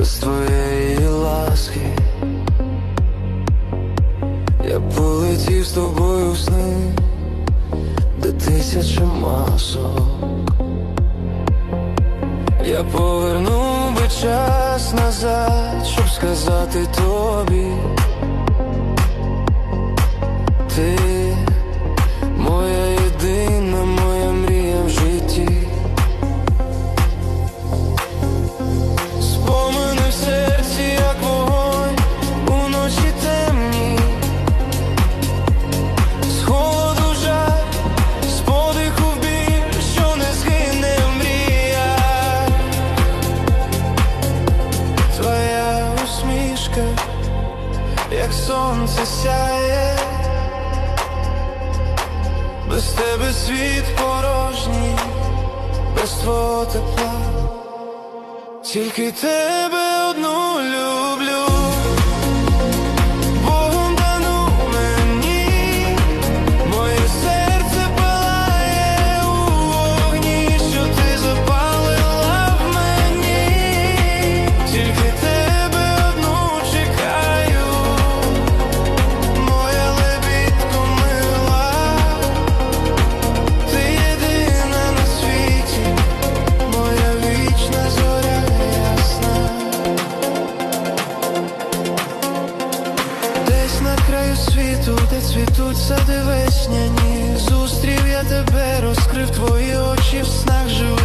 без твоєї ласки. Я полетів з тобою в сни, де тисяча масок. Я повернув би час назад, щоб сказати тобі. Усмішка, як сонце сяє, без тебе світ порожній, без твого тепла. Тільки тебе одну люблю, світу, де цвітуть сади весняні, зустрів я тебе, розкрив твої очі в снах живих,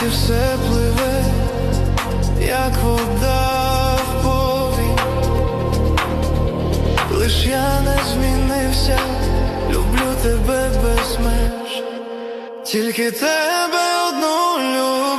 світі все пливе, як вода в пові. Лиш я не змінився, люблю тебе без меж, тільки тебе одну люблю.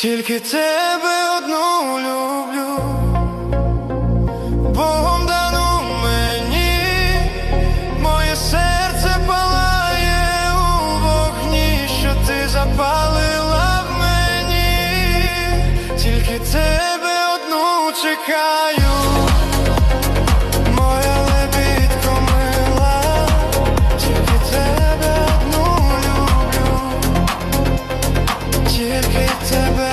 Тільки тебе одну люблю, Богом мені, моє серце палає у вогні, що ти запалила в мені, тільки тебе одну чекаю, тебе